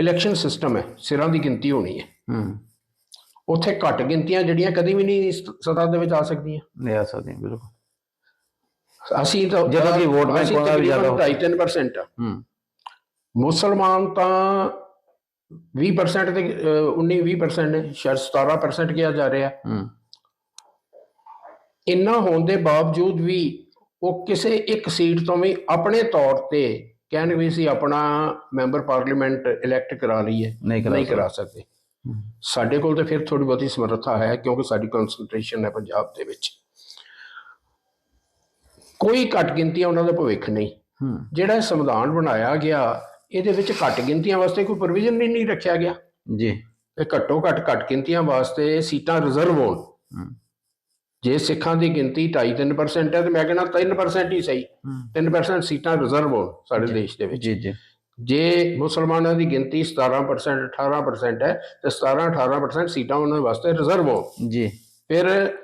Election system ਹੈ ਸਿਰਾਂ ਦੀ ਗਿਣਤੀ ਹੋਣੀ ਹੈ। ਹੂੰ ਉੱਥੇ ਘੱਟ ਗਿਣਤੀਆਂ ਜਿਹੜੀਆਂ ਕਦੀ ਵੀ ਨਹੀਂ ਸੱਤਾ ਦੇ ਵਿੱਚ ਆ ਸਕਦੀਆਂ। ਲਿਆ ਸਕਦੇ ਹਾਂ, ਬਿਲਕੁਲ। ਅਸੀਂ ਤਾਂ ਜਦੋਂ ਕਿ ਵੋਟ ਬੈਂਕ ਦਾ ਵੀ ਜ਼ਿਆਦਾ ਹੋ- ਤਕਰੀਬਨ 2.5% ਆ। ਹੂੰ। ਮੁਸਲਮਾਨ ਤਾਂ 20% ਤੇ 19 20% ਨੇ ਸ਼ਾਇਦ 17% ਕਿਹਾ ਜਾ ਰਿਹਾ। ਹੂੰ। ਇੰਨਾ ਹੋਣ ਦੇ ਬਾਵਜੂਦ ਵੀ ਉਹ ਕਿਸੇ ਇੱਕ ਸੀਟ ਤੋਂ ਵੀ ਆਪਣੇ ਤੌਰ ਤੇ ਕਹਿਣ ਵੀ ਸੀ ਆਪਣਾ ਮੈਂਬਰ ਪਾਰਲੀਮੈਂਟ ਇਲੈਕਟ ਕਰਾ ਲਈਏ ਨਹੀਂ ਕਰਾ ਸਕਦੇ। ਸਾਡੇ ਕੋਲ ਤੇ ਫਿਰ ਥੋੜੀ ਬਹੁਤੀ ਸਮਰੱਥਾ ਹੈ ਕਿਉਂਕਿ ਸਾਡੀ ਕਨਸੈਂਟਰੇਸ਼ਨ ਹੈ ਪੰਜਾਬ ਦੇ ਵਿੱਚ। ਕੋਈ ਘੱਟ ਗਿਣਤੀਆਂ ਉਹਨਾਂ ਦਾ ਭਵਿੱਖ ਨਹੀਂ। ਜਿਹੜਾ ਸੰਵਿਧਾਨ ਬਣਾਇਆ ਗਿਆ ਇਹਦੇ ਵਿੱਚ ਘੱਟ ਗਿਣਤੀਆਂ ਵਾਸਤੇ ਕੋਈ ਪ੍ਰੋਵੀਜ਼ਨ ਨਹੀਂ ਨਹੀਂ ਰੱਖਿਆ ਗਿਆ। ਜੀ। ਇਹ ਘੱਟੋ ਘੱਟ ਘੱਟ ਗਿਣਤੀਆਂ ਵਾਸਤੇ ਸੀਟਾਂ ਰਿਜ਼ਰਵ ਹੋਣ। ਜੇ ਸਿੱਖਾਂ ਦੀ ਗਿਣਤੀ 2.5-3% ਹੈ ਤੇ ਮੈਂ ਕਹਿੰਦਾ 3% ਹੀ ਸਹੀ। ਹੂੰ। 3% ਸੀਟਾਂ ਰਿਜ਼ਰਵ ਹੋਣ ਸਾਡੇ ਦੇਸ਼ ਦੇ ਵਿੱਚ। ਜੀ ਜੀ। ਜੇ ਮੁਸਲਮਾਨਾਂ ਦੀ ਗਿਣਤੀ 17% 18% ਹੈ ਤੇ 17-18% ਸੀਟਾਂ ਉਹਨਾਂ ਵਾਸਤੇ ਰਿਜ਼ਰਵ ਹੋਣ। ਜੀ। ਫਿਰ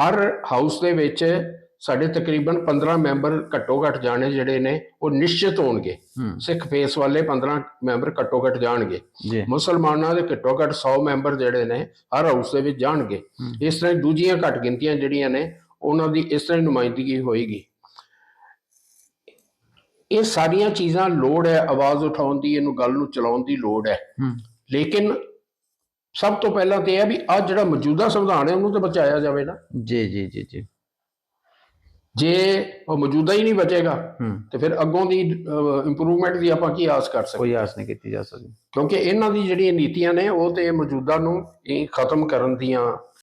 ਹਰ ਹਾਊਸ ਦੇ ਵਿੱਚ ਸਾਡੇ ਤਕਰੀਬਨ 15 ਮੈਂਬਰ ਘੱਟੋ ਘੱਟ ਜਾਣੇ ਜਿਹੜੇ ਨੇ ਉਹ ਨਿਸ਼ਚਿਤ ਹੋਣਗੇ। ਸਿੱਖ ਫੇਸ ਵਾਲੇ 15 ਮੈਂਬਰ ਘੱਟੋ ਘੱਟ ਜਾਣਗੇ। ਮੁਸਲਮਾਨਾਂ ਦੇ ਘੱਟੋ ਘੱਟ 100 ਮੈਂਬਰ ਜਿਹੜੇ ਨੇ ਹਰ ਹਾਊਸ ਦੇ ਵਿੱਚ ਜਾਣਗੇ। ਇਸ ਤਰ੍ਹਾਂ ਦੂਜੀਆਂ ਘੱਟ ਗਿਣਤੀਆਂ ਜਿਹੜੀਆਂ ਨੇ ਉਹਨਾਂ ਦੀ ਇਸ ਤਰ੍ਹਾਂ ਨੁਮਾਇੰਦਗੀ ਹੋਏਗੀ। ਇਹ ਸਾਰੀਆਂ ਚੀਜ਼ਾਂ ਲੋੜ ਹੈ ਆਵਾਜ਼ ਉਠਾਉਣ ਦੀ ਇਹਨੂੰ ਗੱਲ ਨੂੰ ਚਲਾਉਣ ਦੀ ਲੋੜ ਹੈ। ਲੇਕਿਨ ਸਭ ਤੋਂ ਪਹਿਲਾਂ ਤੇ ਇਹ ਹੈ ਵੀ ਅੱਜ ਜਿਹੜਾ ਮੌਜੂਦਾ ਸੰਵਿਧਾਨ ਹੈ ਉਹਨੂੰ ਤਾਂ ਬਚਾਇਆ ਜਾਵੇ ਨਾ। ਜੀ ਜੀ ਜੀ ਜੀ। ਜੇ ਉਹ ਮੌਜੂਦਾ ਹੀ ਨਹੀਂ ਬਚੇਗਾ ਤੇ ਫਿਰ ਅੱਗੋਂ ਦੀ ਇੰਪਰੂਵਮੈਂਟ ਦੀ ਆਪਾਂ ਕੀ ਆਸ ਕਰ ਸਕਦੇ ਕੋਈ ਆਸ ਨਹੀਂ ਕੀਤੀ ਜਾ ਸਕਦੀ। ਕਿਉਂਕਿ ਇਹਨਾਂ ਦੀ ਜਿਹੜੀਆਂ ਨੀਤੀਆਂ ਨੇ ਉਹ ਤੇ ਮੌਜੂਦਾ ਨੂੰ ਖਤਮ ਕਰਨ ਦੀਆਂ